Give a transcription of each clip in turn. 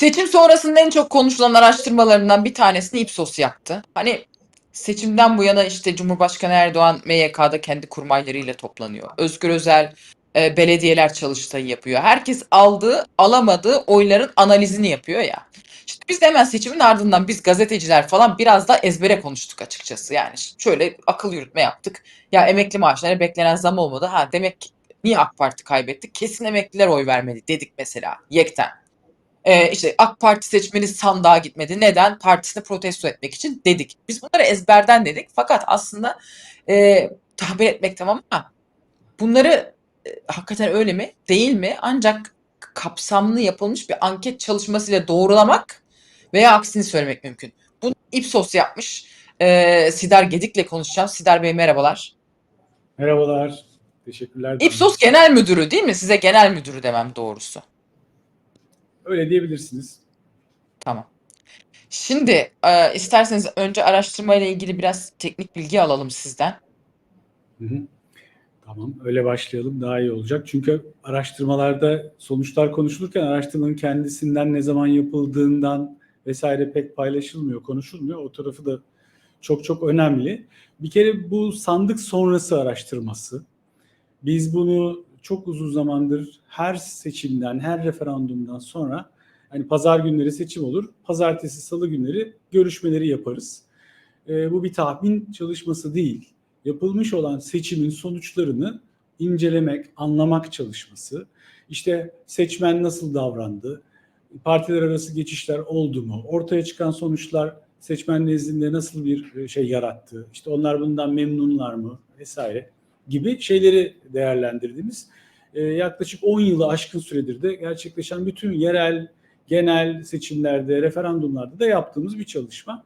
Seçim sonrasında en çok konuşulan araştırmalarından bir tanesini Ipsos yaptı. Hani seçimden bu yana işte Cumhurbaşkanı Erdoğan MYK'da kendi kurmaylarıyla toplanıyor. Özgür Özel e, belediyeler çalıştayı yapıyor. Herkes aldığı, alamadığı oyların analizini yapıyor ya. İşte biz de hemen seçimin ardından biz gazeteciler falan biraz da ezbere konuştuk açıkçası. Yani şöyle akıl yürütme yaptık. Ya emekli maaşlarına beklenen zam olmadı. Ha demek niye AK Parti kaybetti? Kesin emekliler oy vermedi dedik mesela yekten. Ee, işte AK Parti seçmeni sandığa gitmedi. Neden? Partisini protesto etmek için dedik. Biz bunları ezberden dedik. Fakat aslında e, tabir etmek tamam ama bunları e, hakikaten öyle mi? Değil mi? Ancak kapsamlı yapılmış bir anket çalışmasıyla doğrulamak veya aksini söylemek mümkün. Bunu Ipsos yapmış. Ee, Sidar Gedik'le konuşacağım. Sidar Bey merhabalar. Merhabalar. Teşekkürler. Ipsos Genel Müdürü değil mi? Size Genel Müdürü demem doğrusu. Öyle diyebilirsiniz. Tamam. Şimdi e, isterseniz önce araştırmayla ilgili biraz teknik bilgi alalım sizden. Hı hı. Tamam, öyle başlayalım daha iyi olacak. Çünkü araştırmalarda sonuçlar konuşulurken araştırmanın kendisinden ne zaman yapıldığından vesaire pek paylaşılmıyor, konuşulmuyor. O tarafı da çok çok önemli. Bir kere bu sandık sonrası araştırması. Biz bunu çok uzun zamandır her seçimden, her referandumdan sonra hani pazar günleri seçim olur, pazartesi, salı günleri görüşmeleri yaparız. E, bu bir tahmin çalışması değil. Yapılmış olan seçimin sonuçlarını incelemek, anlamak çalışması. İşte seçmen nasıl davrandı, partiler arası geçişler oldu mu, ortaya çıkan sonuçlar seçmen nezdinde nasıl bir şey yarattı, işte onlar bundan memnunlar mı vesaire gibi şeyleri değerlendirdiğimiz e, yaklaşık 10 yılı aşkın süredir de gerçekleşen bütün yerel, genel seçimlerde, referandumlarda da yaptığımız bir çalışma.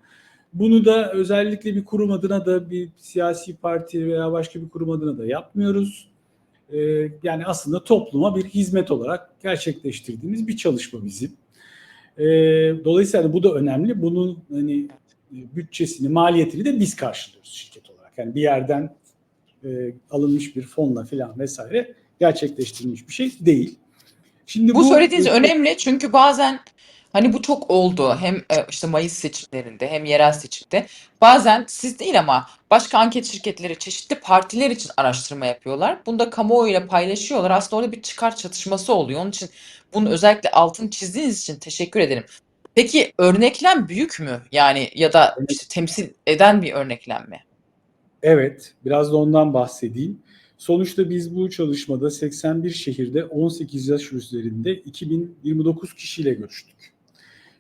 Bunu da özellikle bir kurum adına da bir siyasi parti veya başka bir kurum adına da yapmıyoruz. E, yani aslında topluma bir hizmet olarak gerçekleştirdiğimiz bir çalışma bizim. E, dolayısıyla bu da önemli. Bunun hani bütçesini, maliyetini de biz karşılıyoruz şirket olarak. Yani bir yerden e, alınmış bir fonla filan vesaire gerçekleştirilmiş bir şey değil. Şimdi bu, bu söylediğiniz önemli çünkü bazen hani bu çok oldu hem e, işte Mayıs seçimlerinde hem yerel seçimde bazen siz değil ama başka anket şirketleri çeşitli partiler için araştırma yapıyorlar. Bunu da kamuoyuyla paylaşıyorlar. Aslında orada bir çıkar çatışması oluyor. Onun için bunu özellikle altın çizdiğiniz için teşekkür ederim. Peki örneklem büyük mü? Yani ya da işte temsil eden bir örneklem mi? Evet, biraz da ondan bahsedeyim. Sonuçta biz bu çalışmada 81 şehirde 18 yaş üzerinde 2029 kişiyle görüştük.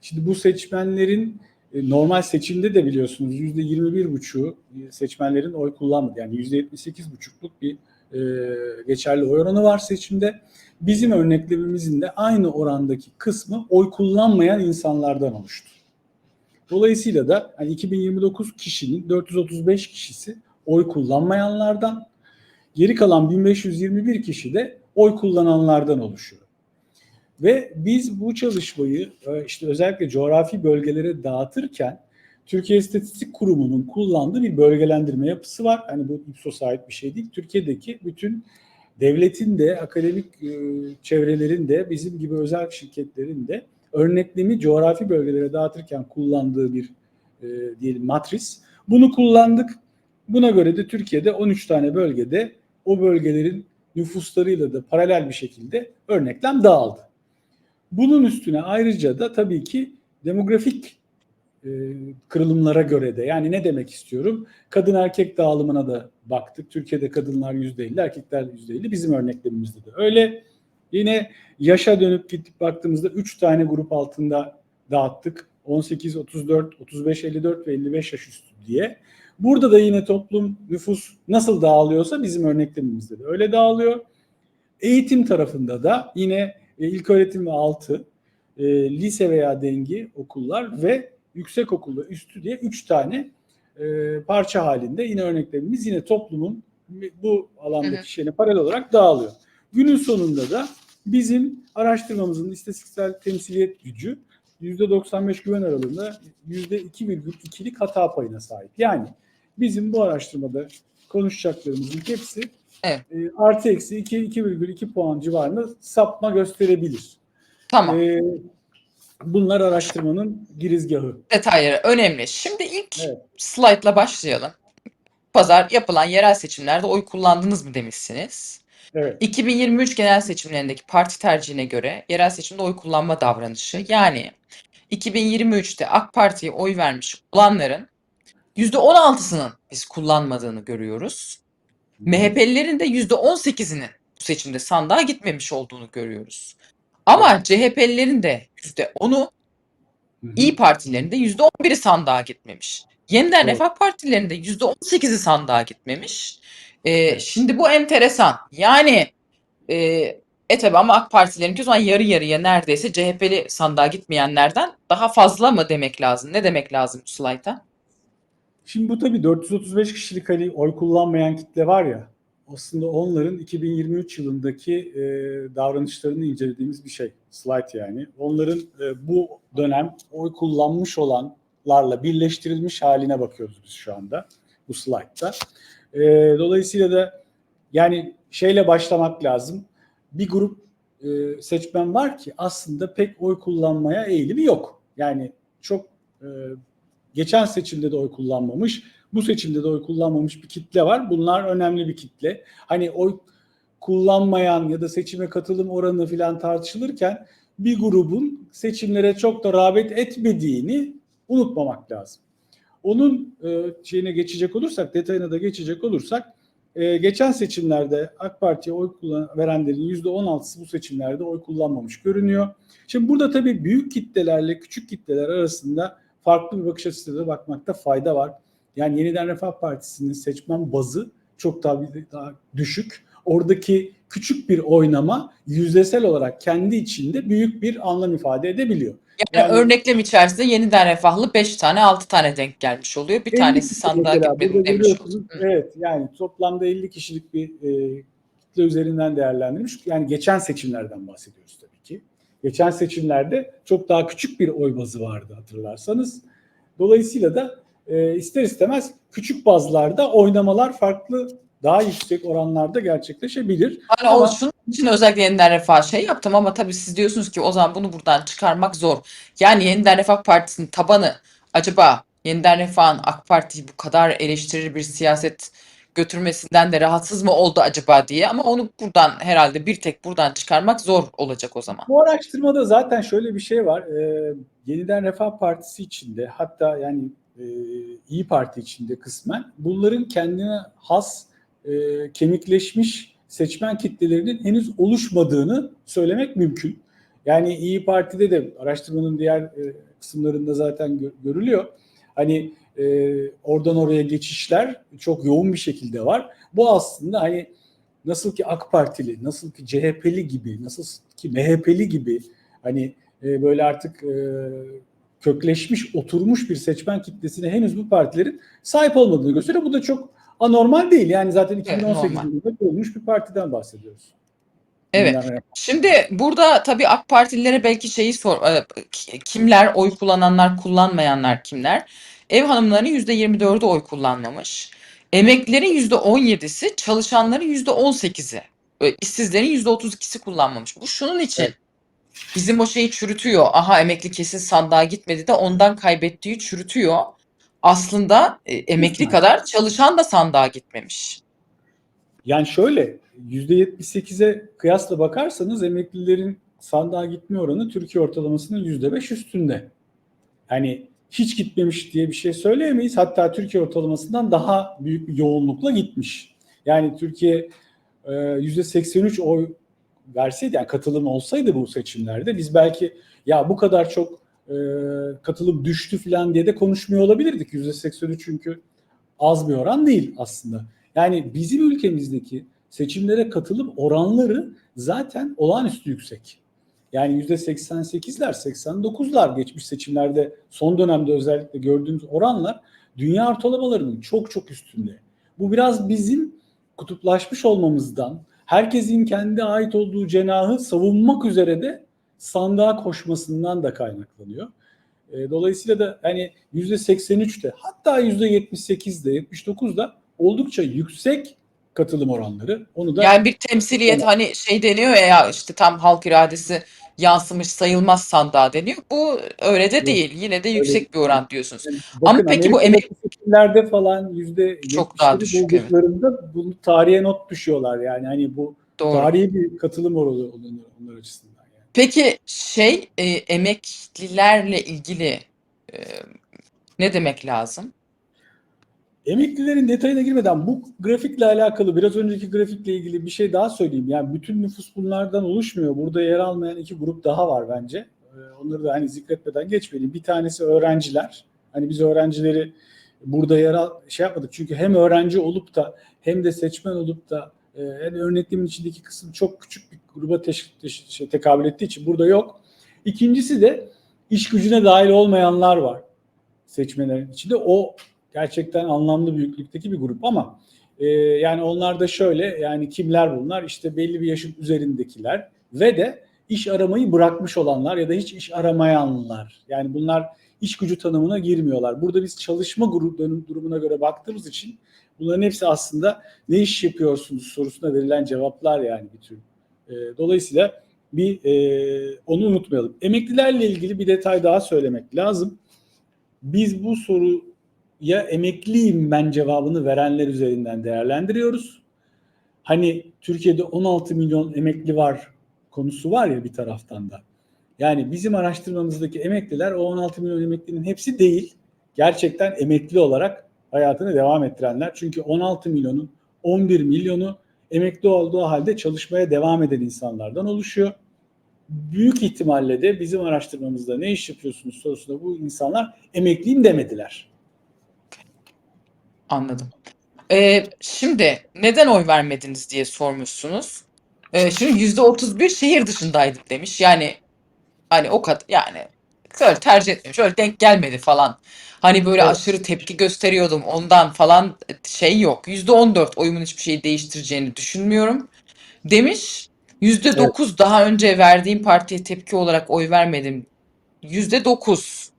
Şimdi bu seçmenlerin e, normal seçimde de biliyorsunuz %21,5'u seçmenlerin oy kullanmadı. Yani %78,5'luk bir e, geçerli oy oranı var seçimde. Bizim örneklememizin de aynı orandaki kısmı oy kullanmayan insanlardan oluştu. Dolayısıyla da hani 2029 kişinin 435 kişisi oy kullanmayanlardan, geri kalan 1521 kişi de oy kullananlardan oluşuyor. Ve biz bu çalışmayı e, işte özellikle coğrafi bölgelere dağıtırken Türkiye İstatistik Kurumu'nun kullandığı bir bölgelendirme yapısı var. Hani bu Ipsos'a ait bir şey değil. Türkiye'deki bütün devletin de, akademik e, çevrelerin de, bizim gibi özel şirketlerin de örneklemi coğrafi bölgelere dağıtırken kullandığı bir e, diyelim matris. Bunu kullandık. Buna göre de Türkiye'de 13 tane bölgede o bölgelerin nüfuslarıyla da paralel bir şekilde örneklem dağıldı. Bunun üstüne ayrıca da tabii ki demografik e, kırılımlara göre de yani ne demek istiyorum? Kadın erkek dağılımına da baktık. Türkiye'de kadınlar %50, erkekler %50. Bizim örneklemimizde de öyle. Yine yaşa dönüp gidip baktığımızda 3 tane grup altında dağıttık. 18, 34, 35, 54 ve 55 yaş üstü diye. Burada da yine toplum nüfus nasıl dağılıyorsa bizim örneklemimizde de öyle dağılıyor. Eğitim tarafında da yine e, ilk öğretim ve altı, e, lise veya dengi okullar ve yüksek okul ve üstü diye üç tane e, parça halinde yine örneklemimiz yine toplumun bu alandaki şeyine paralel olarak dağılıyor. Günün sonunda da bizim araştırmamızın istatistiksel temsiliyet gücü %95 güven aralığında %2,2'lik hata payına sahip. Yani bizim bu araştırmada konuşacaklarımızın hepsi evet. e, artı eksi 2,2 puan civarında sapma gösterebilir. Tamam. E, Bunlar araştırmanın girizgahı. Detayları önemli. Şimdi ilk Evet. slaytla başlayalım. Pazar yapılan yerel seçimlerde oy kullandınız mı demişsiniz. Evet. 2023 genel seçimlerindeki parti tercihine göre yerel seçimde oy kullanma davranışı yani 2023'te AK Parti'ye oy vermiş olanların %16'sının biz kullanmadığını görüyoruz. MHP'lilerin de %18'inin bu seçimde sandığa gitmemiş olduğunu görüyoruz. Ama CHP'lilerin de %10'u, Hı hı. İyi Partilerin de %11'i sandığa gitmemiş. Yeniden Doğru. Refah Partilerin de %18'i sandığa gitmemiş. Evet. Şimdi bu enteresan. Yani e, e tabi ama AK Partilerinki o zaman yarı yarıya neredeyse CHP'li sandığa gitmeyenlerden daha fazla mı demek lazım? Ne demek lazım bu slayta? Şimdi bu tabii 435 kişilik hani oy kullanmayan kitle var ya aslında onların 2023 yılındaki e, davranışlarını incelediğimiz bir şey. Slide yani. Onların e, bu dönem oy kullanmış olanlarla birleştirilmiş haline bakıyoruz biz şu anda bu slide'da. E, dolayısıyla da yani şeyle başlamak lazım. Bir grup e, seçmen var ki aslında pek oy kullanmaya eğilimi yok. Yani çok e, geçen seçimde de oy kullanmamış, bu seçimde de oy kullanmamış bir kitle var. Bunlar önemli bir kitle. Hani oy kullanmayan ya da seçime katılım oranı falan tartışılırken bir grubun seçimlere çok da rağbet etmediğini unutmamak lazım. Onun e, şeyine geçecek olursak, detayına da geçecek olursak, e, geçen seçimlerde AK Parti'ye oy kullan verenlerin %16'sı bu seçimlerde oy kullanmamış görünüyor. Şimdi burada tabii büyük kitlelerle küçük kitleler arasında farklı bir bakış açısıyla bakmakta fayda var. Yani Yeniden Refah Partisi'nin seçmen bazı çok daha, daha düşük. Oradaki küçük bir oynama yüzdesel olarak kendi içinde büyük bir anlam ifade edebiliyor. Yani, Yani- örneklem içerisinde yeniden refahlı 5 tane 6 tane denk gelmiş oluyor. Bir 50 tanesi sandığa gitmedi demiş. Evet yani toplamda 50 kişilik bir e, kitle üzerinden değerlendirilmiş. Yani geçen seçimlerden bahsediyoruz tabii ki. Geçen seçimlerde çok daha küçük bir oy bazı vardı hatırlarsanız. Dolayısıyla da e, ister istemez küçük bazlarda oynamalar farklı daha yüksek oranlarda gerçekleşebilir. Hani Ama- şunun için özellikle yeniden refah şey yaptım ama tabii siz diyorsunuz ki o zaman bunu buradan çıkarmak zor. Yani yeniden refah partisinin tabanı acaba yeniden refahın AK Parti'yi bu kadar eleştirir bir siyaset götürmesinden de rahatsız mı oldu acaba diye ama onu buradan herhalde bir tek buradan çıkarmak zor olacak o zaman. Bu araştırmada zaten şöyle bir şey var. Ee, Yeniden Refah Partisi içinde hatta yani e, İyi Parti içinde kısmen bunların kendine has e, kemikleşmiş seçmen kitlelerinin henüz oluşmadığını söylemek mümkün. Yani İyi Parti'de de araştırmanın diğer e, kısımlarında zaten gö- görülüyor. Hani e, oradan oraya geçişler çok yoğun bir şekilde var. Bu aslında hani nasıl ki AK Partili, nasıl ki CHP'li gibi, nasıl ki MHP'li gibi hani e, böyle artık e, kökleşmiş, oturmuş bir seçmen kitlesine henüz bu partilerin sahip olmadığını gösteriyor. Bu da çok anormal değil. Yani zaten 2018 normal. yılında kurulmuş bir partiden bahsediyoruz. Evet. Şimdi burada tabii AK Partililere belki şeyi sor, e, ki- kimler oy kullananlar, kullanmayanlar kimler? Ev hanımlarının %24'ü oy kullanmamış. Emeklilerin %17'si, çalışanların %18'i, e, işsizlerin %32'si kullanmamış. Bu şunun için Evet. bizim o şeyi çürütüyor. Aha emekli kesin sandığa gitmedi de ondan kaybettiği çürütüyor. Aslında e, emekli kadar çalışan da sandığa gitmemiş. Yani şöyle %78'e kıyasla bakarsanız emeklilerin sandığa gitme oranı Türkiye ortalamasının %5 üstünde. Yani hiç gitmemiş diye bir şey söyleyemeyiz. Hatta Türkiye ortalamasından daha büyük bir yoğunlukla gitmiş. Yani Türkiye e, %83 oy verseydi yani katılım olsaydı bu seçimlerde biz belki ya bu kadar çok e, katılım düştü falan diye de konuşmuyor olabilirdik. %83 çünkü az bir oran değil aslında. Yani bizim ülkemizdeki seçimlere katılım oranları zaten olağanüstü yüksek. Yani %88'ler, 89'lar geçmiş seçimlerde son dönemde özellikle gördüğümüz oranlar dünya ortalamalarının çok çok üstünde. Bu biraz bizim kutuplaşmış olmamızdan, herkesin kendi ait olduğu cenahı savunmak üzere de sandığa koşmasından da kaynaklanıyor. E, Dolayısıyla da hani %83'te hatta %78'de 79'da oldukça yüksek katılım oranları. Onu da Yani bir temsiliyet Evet. hani şey deniyor ya, işte tam halk iradesi yansımış sayılmaz sandığa deniyor. Bu öyle de değil. Yine de öyle yüksek bir oran diyorsunuz. Yani Ama bakın peki bu Amerika'daki seçimlerde falan yüzde Çok daha düşük, evet. bunu tarihe not düşüyorlar yani hani bu Doğru. tarihi bir katılım oranı onlar, açısından. Peki şey e, emeklilerle ilgili e, ne demek lazım? Emeklilerin detayına girmeden bu grafikle alakalı biraz önceki grafikle ilgili bir şey daha söyleyeyim. Yani bütün nüfus bunlardan oluşmuyor. Burada yer almayan iki grup daha var bence. Ee, Onları da hani zikretmeden geçmeyelim. Bir tanesi öğrenciler. Hani biz öğrencileri burada yer al şey yapmadık. Çünkü hem öğrenci olup da hem de seçmen olup da e, yani örneklemin içindeki kısım çok küçük bir gruba teş, teş- şey, tekabül ettiği için burada yok. İkincisi de iş gücüne dahil olmayanlar var seçmenlerin içinde. O gerçekten anlamlı büyüklükteki bir grup ama e, yani onlar da şöyle yani kimler bunlar? İşte belli bir yaşın üzerindekiler ve de iş aramayı bırakmış olanlar ya da hiç iş aramayanlar. Yani bunlar iş gücü tanımına girmiyorlar. Burada biz çalışma dönüm- durumuna göre baktığımız için bunların hepsi aslında ne iş yapıyorsunuz sorusuna verilen cevaplar yani bir tür. E, dolayısıyla bir e, onu unutmayalım. Emeklilerle ilgili bir detay daha söylemek lazım. Biz bu soruya emekliyim ben cevabını verenler üzerinden değerlendiriyoruz. Hani Türkiye'de 16 milyon emekli var konusu var ya bir taraftan da. Yani bizim araştırmamızdaki emekliler o 16 milyon emeklinin hepsi değil. Gerçekten emekli olarak hayatını devam ettirenler. Çünkü 16 milyonun 11 milyonu emekli olduğu halde çalışmaya devam eden insanlardan oluşuyor. Büyük ihtimalle de bizim araştırmamızda ne iş yapıyorsunuz sorusunda bu insanlar emekliyim demediler. Anladım. Ee, şimdi neden oy vermediniz diye sormuşsunuz. Ee, şimdi yüzde 31 şehir dışındaydım demiş. Yani hani o kadar yani şöyle tercih etmiyorum. Şöyle denk gelmedi falan. Hani böyle Evet. aşırı tepki gösteriyordum ondan falan şey yok. Yüzde 14 oyumun hiçbir şeyi değiştireceğini düşünmüyorum. Demiş. Yüzde 9 daha önce verdiğim partiye tepki olarak oy vermedim. Yüzde 9.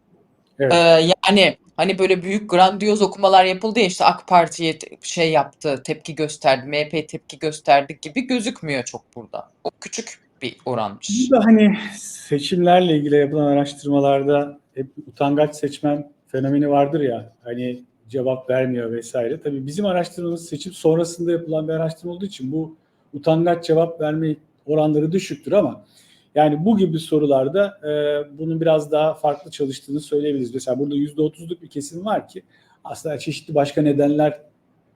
Evet. Ee, yani hani böyle büyük grandiyoz okumalar yapıldı ya işte AK Parti'ye şey yaptı, tepki gösterdi, MHP tepki gösterdi gibi gözükmüyor çok burada. O küçük bir oranmış. Burada hani seçimlerle ilgili yapılan araştırmalarda hep utangaç seçmen fenomeni vardır ya hani cevap vermiyor vesaire. Tabii bizim araştırmamız seçim sonrasında yapılan bir araştırma olduğu için bu utangaç cevap verme oranları düşüktür ama yani bu gibi sorularda e, bunun biraz daha farklı çalıştığını söyleyebiliriz. Mesela burada %30'luk bir kesim var ki aslında çeşitli başka nedenler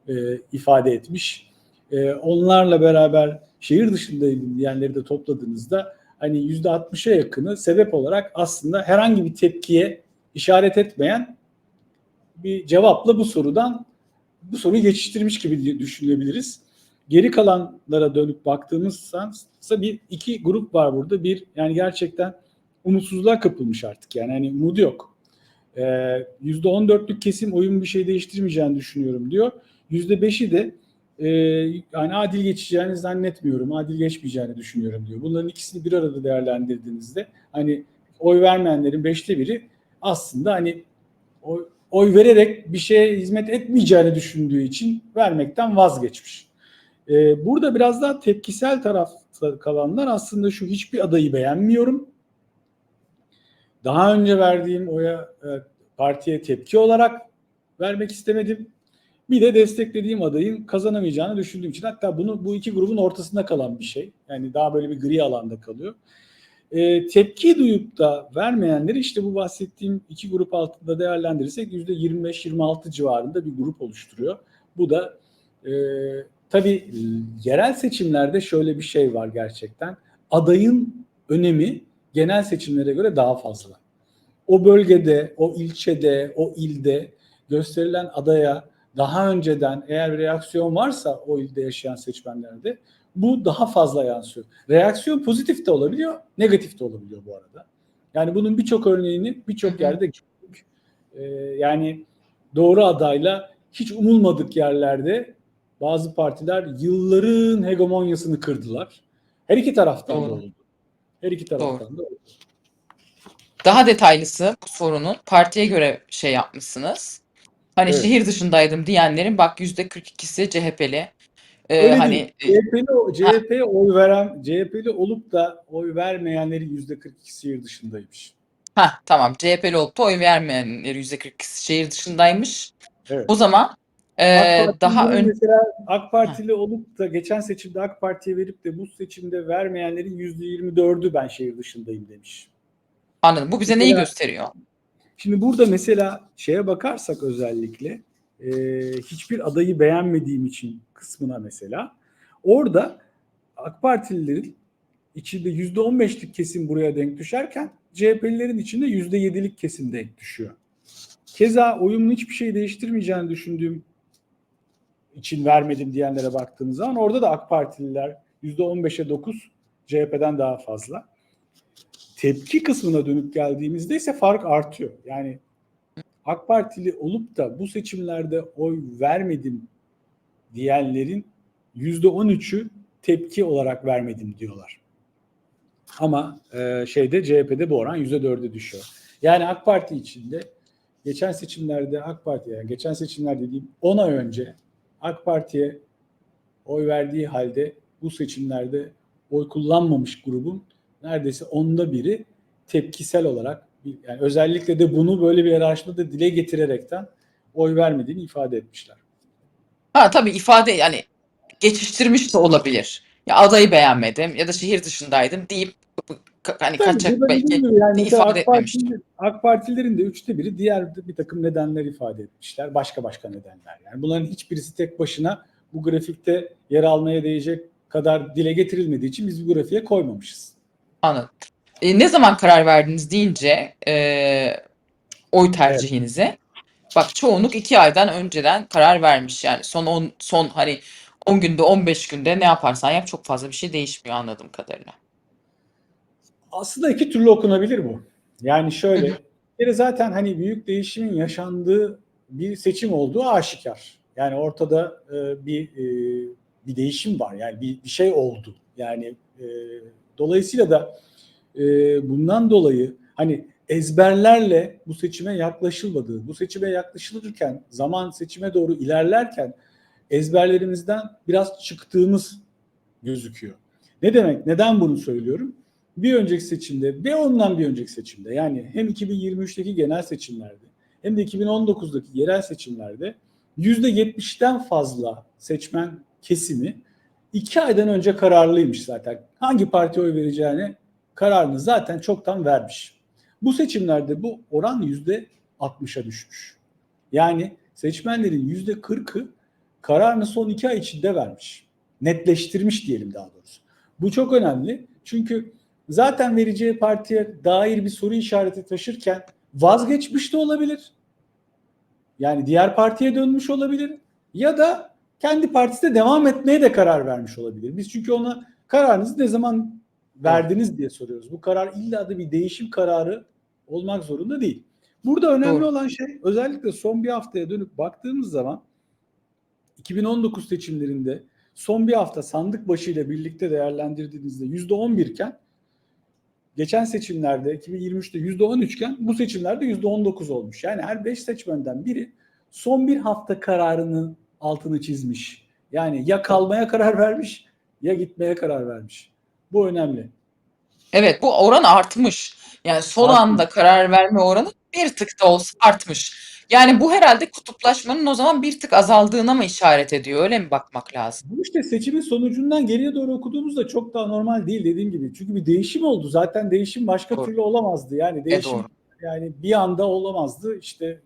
e, ifade etmiş. E, onlarla beraber şehir dışında diyenleri de topladığınızda hani %60'a yakını sebep olarak aslında herhangi bir tepkiye işaret etmeyen bir cevapla bu sorudan bu soruyu geçiştirmiş gibi düşünebiliriz. Geri kalanlara dönüp baktığımızsa bir iki grup var burada. Bir yani gerçekten umutsuzluğa kapılmış artık yani hani umudu yok. Ee, %14'lük kesim oyun bir şey değiştirmeyeceğini düşünüyorum diyor. %5'i de e, yani adil geçeceğini zannetmiyorum, adil geçmeyeceğini düşünüyorum diyor. Bunların ikisini bir arada değerlendirdiğinizde hani oy vermeyenlerin beşte biri aslında hani oy, oy vererek bir şeye hizmet etmeyeceğini düşündüğü için vermekten vazgeçmiş. Ee, burada biraz daha tepkisel tarafta kalanlar aslında şu hiçbir adayı beğenmiyorum. Daha önce verdiğim oya e, partiye tepki olarak vermek istemedim. Bir de desteklediğim adayın kazanamayacağını düşündüğüm için hatta bunu bu iki grubun ortasında kalan bir şey. Yani daha böyle bir gri alanda kalıyor. E, tepki duyup da vermeyenleri işte bu bahsettiğim iki grup altında değerlendirirsek yüzde 25-26 civarında bir grup oluşturuyor. Bu da e, tabii yerel seçimlerde şöyle bir şey var gerçekten. Adayın önemi genel seçimlere göre daha fazla. O bölgede, o ilçede, o ilde gösterilen adaya daha önceden eğer reaksiyon varsa o ilde yaşayan seçmenlerde bu daha fazla yansıyor. Reaksiyon pozitif de olabiliyor, negatif de olabiliyor bu arada. Yani bunun birçok örneğini birçok yerde gördük. Ee, yani doğru adayla hiç umulmadık yerlerde bazı partiler yılların hegemonyasını kırdılar. Her iki taraftan da Doğru. oldu. Her iki taraftan da oldu. Daha detaylısı bu sorunun partiye göre şey yapmışsınız. Hani Evet. şehir dışındaydım diyenlerin bak yüzde 42'si CHP'li. e, Öyle hani değil. CHP'li, CHP'ye oy veren, CHP'li olup da oy vermeyenlerin %42'si şehir dışındaymış. ha tamam CHP'li olup da oy vermeyenler %42 şehir dışındaymış. Evet. O zaman e, AK daha ön mesela AK Partili olup da geçen seçimde AK Parti'ye verip de bu seçimde vermeyenlerin %24'ü ben şehir dışındayım demiş. anladım. Bu bize neyi gösteriyor? Şimdi burada mesela şeye bakarsak özellikle e, hiçbir adayı beğenmediğim için kısmına mesela orada AK Partililerin içinde yüzde 15'lik kesim buraya denk düşerken CHP'lilerin içinde yüzde 7'lik kesim denk düşüyor. Keza oyumun hiçbir şey değiştirmeyeceğini düşündüğüm için vermedim diyenlere baktığımız zaman orada da AK Partililer yüzde 15'e 9 CHP'den daha fazla tepki kısmına dönüp geldiğimizde ise fark artıyor. Yani AK Partili olup da bu seçimlerde oy vermedim diyenlerin yüzde 13'ü tepki olarak vermedim diyorlar. Ama e, şeyde CHP'de bu oran yüzde 4'e düşüyor. Yani AK Parti içinde geçen seçimlerde AK Parti yani geçen seçimler dediğim 10 ay önce AK Parti'ye oy verdiği halde bu seçimlerde oy kullanmamış grubun neredeyse onda biri tepkisel olarak yani özellikle de bunu böyle bir araştırmada dile getirerekten oy vermediğini ifade etmişler. Ha tabii ifade yani geçiştirmiş de olabilir. Ya adayı beğenmedim ya da şehir dışındaydım deyip hani kaçak Tabii, belki yani ifade AK, Partili, etmemiştir. AK Partililerin de üçte biri diğer bir takım nedenler ifade etmişler. Başka başka nedenler. Yani bunların hiçbirisi tek başına bu grafikte yer almaya değecek kadar dile getirilmediği için biz bu grafiğe koymamışız. Anladım. E, ne zaman karar verdiniz deyince e, oy tercihinize? Bak çoğunluk iki aydan önceden karar vermiş. Yani son 10 son hani 10 günde 15 günde ne yaparsan yap çok fazla bir şey değişmiyor anladığım kadarıyla. Aslında iki türlü okunabilir bu. Yani şöyle, bir zaten hani büyük değişimin yaşandığı bir seçim olduğu aşikar. Yani ortada e, bir e, bir değişim var. Yani bir, bir şey oldu. Yani e, dolayısıyla da e, bundan dolayı hani ezberlerle bu seçime yaklaşılmadığı, bu seçime yaklaşılırken zaman seçime doğru ilerlerken ezberlerimizden biraz çıktığımız gözüküyor. Ne demek? Neden bunu söylüyorum? bir önceki seçimde ve ondan bir önceki seçimde yani hem 2023'teki genel seçimlerde hem de 2019'daki yerel seçimlerde %70'ten fazla seçmen kesimi iki aydan önce kararlıymış zaten. Hangi partiye oy vereceğini kararını zaten çoktan vermiş. Bu seçimlerde bu oran %60'a düşmüş. Yani seçmenlerin %40'ı kararını son iki ay içinde vermiş. Netleştirmiş diyelim daha doğrusu. Bu çok önemli. Çünkü zaten vereceği partiye dair bir soru işareti taşırken vazgeçmiş de olabilir. Yani diğer partiye dönmüş olabilir ya da kendi partisinde devam etmeye de karar vermiş olabilir. Biz çünkü ona kararınızı ne zaman verdiniz diye soruyoruz. Bu karar illa da bir değişim kararı olmak zorunda değil. Burada önemli Doğru. olan şey özellikle son bir haftaya dönüp baktığımız zaman 2019 seçimlerinde son bir hafta sandık başıyla birlikte değerlendirdiğinizde %11 iken geçen seçimlerde 2023'te %13 iken bu seçimlerde %19 olmuş. Yani her 5 seçmenden biri son bir hafta kararının altını çizmiş. Yani ya kalmaya karar vermiş ya gitmeye karar vermiş. Bu önemli. Evet bu oran artmış. Yani son Artmış. anda karar verme oranı bir tık da olsa artmış. Yani bu herhalde kutuplaşmanın o zaman bir tık azaldığına mı işaret ediyor? Öyle mi bakmak lazım? Bu işte seçimin sonucundan geriye doğru okuduğumuzda çok daha normal değil dediğim gibi. Çünkü bir değişim oldu. Zaten değişim başka Doğru. türlü olamazdı. Yani E değişim doğru. yani bir anda olamazdı. İşte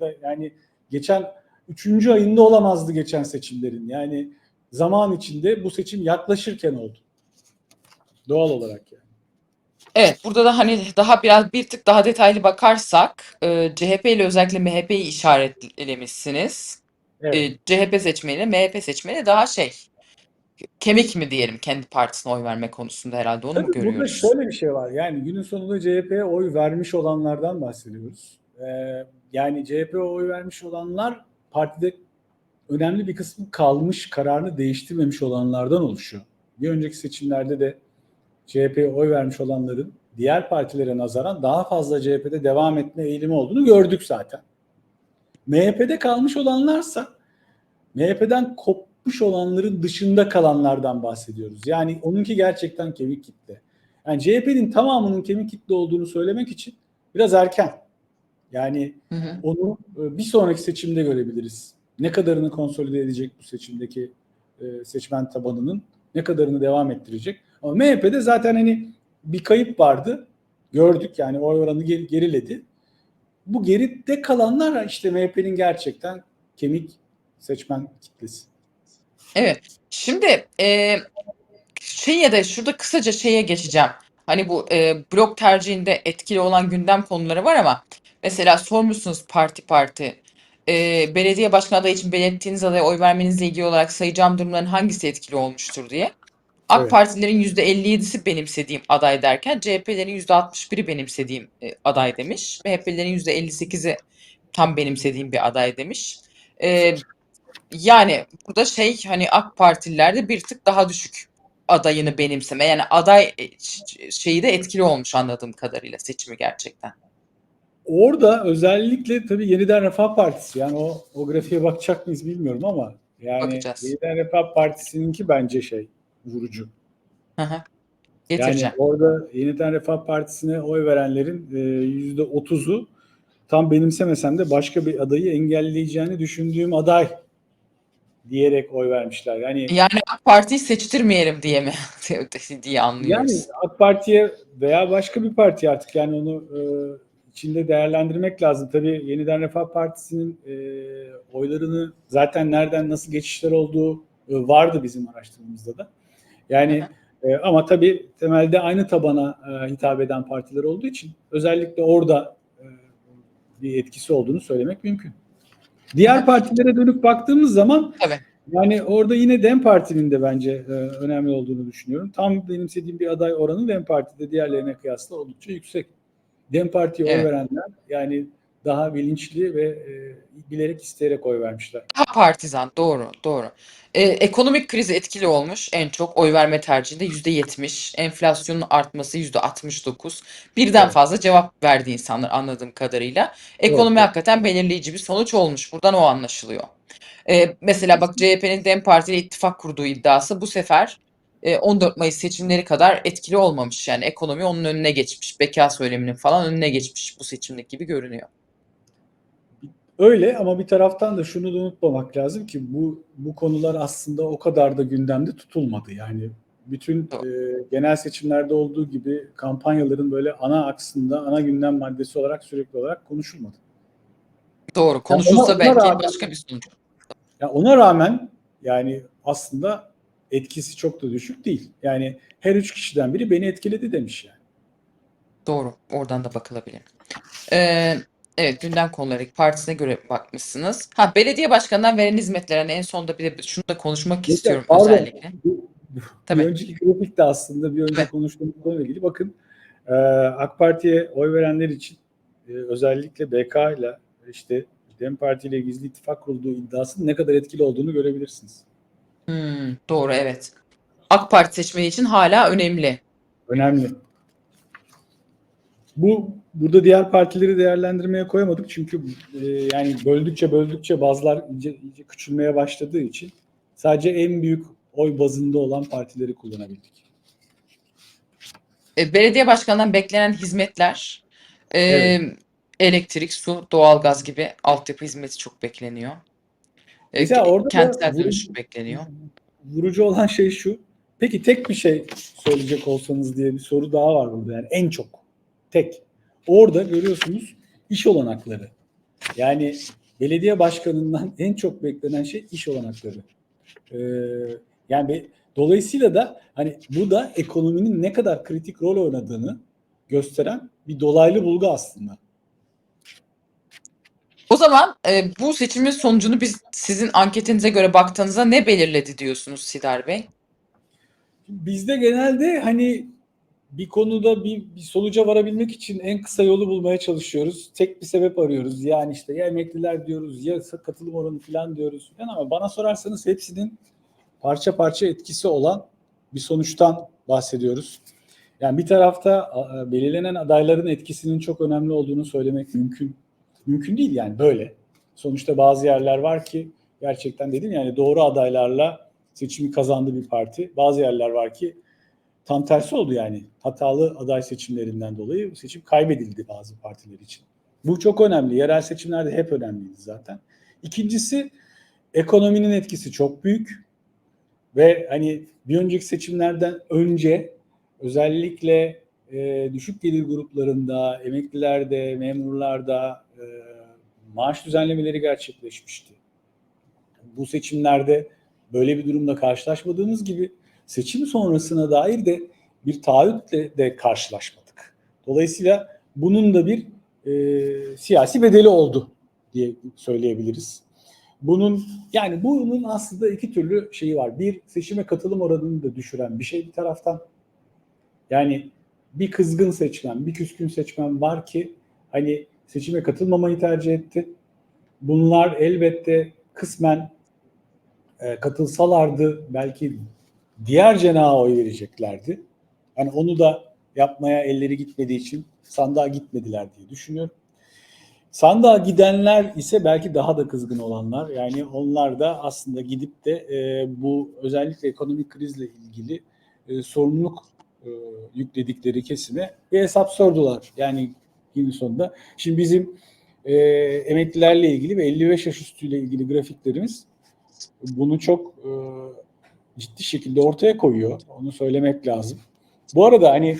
da yani geçen üçüncü ayında olamazdı geçen seçimlerin. Yani zaman içinde bu seçim yaklaşırken oldu. Doğal olarak yani. Evet burada da hani daha biraz bir tık daha detaylı bakarsak e, CHP ile özellikle MHP'yi işaretlemişsiniz. Evet. E, CHP seçmeniyle MHP seçmeni daha şey kemik mi diyelim kendi partisine oy verme konusunda herhalde onu mu Tabii burada görüyoruz? şöyle bir şey var. Yani günün sonunda CHP'ye oy vermiş olanlardan bahsediyoruz. Ee, yani CHP'ye oy vermiş olanlar partide önemli bir kısmı kalmış, kararını değiştirmemiş olanlardan oluşuyor. Bir önceki seçimlerde de CHP'ye oy vermiş olanların diğer partilere nazaran daha fazla CHP'de devam etme eğilimi olduğunu gördük zaten. MHP'de kalmış olanlarsa MHP'den kop, yapmış olanların dışında kalanlardan bahsediyoruz. Yani onunki gerçekten kemik kitle. Yani CHP'nin tamamının kemik kitle olduğunu söylemek için biraz erken. Yani Hı hı. onu e, bir sonraki seçimde görebiliriz. Ne kadarını konsolide edecek bu seçimdeki e, seçmen tabanının, ne kadarını devam ettirecek. Ama MHP'de zaten hani bir kayıp vardı. Gördük yani oy oranı geri- geriledi. Bu geride kalanlar işte MHP'nin gerçekten kemik seçmen kitlesi. Evet. Şimdi e, şey ya da şurada kısaca şeye geçeceğim. Hani bu e, blok tercihinde etkili olan gündem konuları var ama mesela sormuşsunuz parti parti e, belediye başkan adayı için belirttiğiniz adaya oy vermenizle ilgili olarak sayacağım durumların hangisi etkili olmuştur diye. AK Evet. Partilerin %57'si benimsediğim aday derken CHP'lerin %61'i benimsediğim e, aday demiş. MHP'lerin %58'i tam benimsediğim bir aday demiş. E, yani burada şey hani AK Partililerde bir tık daha düşük adayını benimseme. Yani aday e, şeyi de etkili olmuş anladığım kadarıyla seçimi gerçekten. Orada özellikle tabii Yeniden Refah Partisi yani o, o grafiğe bakacak mıyız bilmiyorum ama yani Bakacağız. Yeniden Refah Partisi'ninki bence şey vurucu. Hı hı. Yani orada Yeniden Refah Partisi'ne oy verenlerin e, yüzde otuzu tam benimsemesem de başka bir adayı engelleyeceğini düşündüğüm aday diyerek oy vermişler. Yani Yani AK Parti'yi seçtirmeyelim diye mi diye yani anlıyoruz. AK Parti'ye veya başka bir parti artık yani onu e, içinde değerlendirmek lazım. Tabii Yeniden Refah Partisi'nin e, oylarını zaten nereden nasıl geçişler olduğu e, vardı bizim araştırmamızda da. Yani e, ama tabii temelde aynı tabana e, hitap eden partiler olduğu için özellikle orada e, bir etkisi olduğunu söylemek mümkün. Diğer partilere dönüp baktığımız zaman Tabii. yani orada yine DEM Parti'nin de bence e, önemli olduğunu düşünüyorum. Tam benimsediğim bir aday oranı DEM Parti'de diğerlerine kıyasla oldukça yüksek. DEM Parti'ye Evet. oy verenler yani daha bilinçli ve e, bilerek isteyerek oy vermişler. Ha partizan doğru doğru. Ee, ekonomik kriz etkili olmuş en çok oy verme tercihinde %70. Enflasyonun artması %69. Birden Evet. fazla cevap verdi insanlar anladığım kadarıyla. Ekonomi Evet. hakikaten belirleyici bir sonuç olmuş. Buradan o anlaşılıyor. Ee, mesela bak CHP'nin DEM Parti ile ittifak kurduğu iddiası bu sefer 14 Mayıs seçimleri kadar etkili olmamış. Yani ekonomi onun önüne geçmiş. Beka söyleminin falan önüne geçmiş bu seçimlik gibi görünüyor. Öyle ama bir taraftan da şunu da unutmamak lazım ki bu bu konular aslında o kadar da gündemde tutulmadı. Yani bütün e, genel seçimlerde olduğu gibi kampanyaların böyle ana aksında, ana gündem maddesi olarak sürekli olarak konuşulmadı. Doğru. Konuşulsa ona belki rağmen- başka bir sonuç. Ya ona rağmen yani aslında etkisi çok da düşük değil. Yani her üç kişiden biri beni etkiledi demiş yani. Doğru. Oradan da bakılabilir. Ee, evet gündem konuları partisine göre bakmışsınız. Ha belediye başkanından verilen hizmetler hani en sonda bir de şunu da konuşmak istiyorum Pardon, özellikle. Bu, bu- Tabii. bir önceki grafik de aslında bir önce Tabii. konuştuğumuz konuyla ilgili. Bakın e, AK Parti'ye oy verenler için e, özellikle BK ile işte DEM Parti ile gizli ittifak kurulduğu iddiasının ne kadar etkili olduğunu görebilirsiniz. Hmm, doğru evet. AK Parti seçmeni için hala önemli. Önemli. Bu burada diğer partileri değerlendirmeye koyamadık çünkü e, yani böldükçe böldükçe bazılar iyice, iyice küçülmeye başladığı için sadece en büyük oy bazında olan partileri kullanabildik. E, belediye başkanından beklenen hizmetler e, Evet. elektrik, su, doğalgaz gibi altyapı hizmeti çok bekleniyor. E, Mesela ke- orada da kentsel vurucu- dönüşüm bekleniyor. Vurucu olan şey şu. Peki tek bir şey söyleyecek olsanız diye bir soru daha var burada. Yani en çok. Tek. Orada görüyorsunuz iş olanakları. Yani belediye başkanından en çok beklenen şey iş olanakları. Ee, yani be- dolayısıyla da hani bu da ekonominin ne kadar kritik rol oynadığını gösteren bir dolaylı bulgu aslında. O zaman e, bu seçimin sonucunu biz sizin anketinize göre baktığınızda ne belirledi diyorsunuz Sidar Bey? Bizde genelde hani bir konuda bir, bir sonuca varabilmek için en kısa yolu bulmaya çalışıyoruz. Tek bir sebep arıyoruz. Yani işte ya emekliler diyoruz ya katılım oranı falan diyoruz falan ama bana sorarsanız hepsinin parça parça etkisi olan bir sonuçtan bahsediyoruz. Yani bir tarafta belirlenen adayların etkisinin çok önemli olduğunu söylemek mümkün. Mümkün değil yani böyle. Sonuçta bazı yerler var ki gerçekten dedim yani doğru adaylarla seçimi kazandı bir parti. Bazı yerler var ki tam tersi oldu yani. Hatalı aday seçimlerinden dolayı seçim kaybedildi bazı partiler için. Bu çok önemli. Yerel seçimlerde hep önemliydi zaten. İkincisi ekonominin etkisi çok büyük. Ve hani bir önceki seçimlerden önce özellikle e, düşük gelir gruplarında, emeklilerde, memurlarda e, maaş düzenlemeleri gerçekleşmişti. Bu seçimlerde böyle bir durumla karşılaşmadığımız gibi seçim sonrasına dair de bir taahhütle de karşılaşmadık. Dolayısıyla bunun da bir e, siyasi bedeli oldu diye söyleyebiliriz. Bunun yani bunun aslında iki türlü şeyi var. Bir seçime katılım oranını da düşüren bir şey bir taraftan. Yani bir kızgın seçmen, bir küskün seçmen var ki hani seçime katılmamayı tercih etti. Bunlar elbette kısmen e, katılsalardı belki diğer cenaha oy vereceklerdi. Yani onu da yapmaya elleri gitmediği için sandığa gitmediler diye düşünüyorum. Sandığa gidenler ise belki daha da kızgın olanlar. Yani onlar da aslında gidip de e, bu özellikle ekonomik krizle ilgili e, sorumluluk e, yükledikleri kesime bir hesap sordular. Yani günün sonunda. Şimdi bizim e, emeklilerle ilgili ve 55 yaş üstüyle ilgili grafiklerimiz bunu çok e, ciddi şekilde ortaya koyuyor. Onu söylemek lazım. Bu arada hani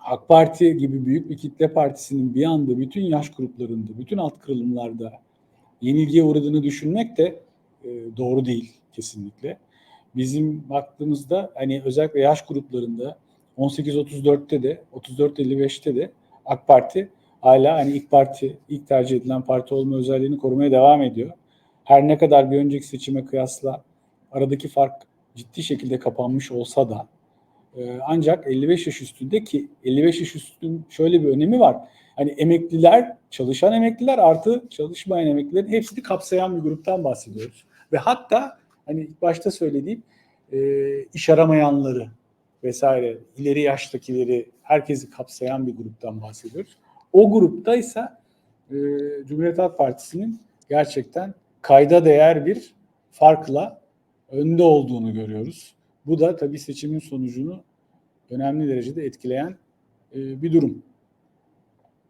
AK Parti gibi büyük bir kitle partisinin bir anda bütün yaş gruplarında, bütün alt kırılımlarda yenilgiye uğradığını düşünmek de e, doğru değil kesinlikle. Bizim baktığımızda hani özellikle yaş gruplarında 18-34'te de 34-55'te de AK Parti hala hani ilk parti, ilk tercih edilen parti olma özelliğini korumaya devam ediyor. Her ne kadar bir önceki seçime kıyasla aradaki fark ciddi şekilde kapanmış olsa da e, ancak 55 yaş üstünde ki 55 yaş üstünün şöyle bir önemi var. Hani emekliler, çalışan emekliler artı çalışmayan emeklilerin hepsini kapsayan bir gruptan bahsediyoruz. Ve hatta hani ilk başta söylediğim e, iş aramayanları vesaire ileri yaştakileri herkesi kapsayan bir gruptan bahsediyoruz. O grupta ise e, Cumhuriyet Halk Partisi'nin gerçekten kayda değer bir farkla önde olduğunu görüyoruz. Bu da tabii seçimin sonucunu önemli derecede etkileyen e, bir durum.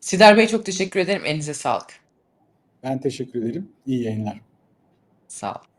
Sider Bey çok teşekkür ederim. Elinize sağlık. Ben teşekkür ederim. İyi yayınlar. Sağ olun.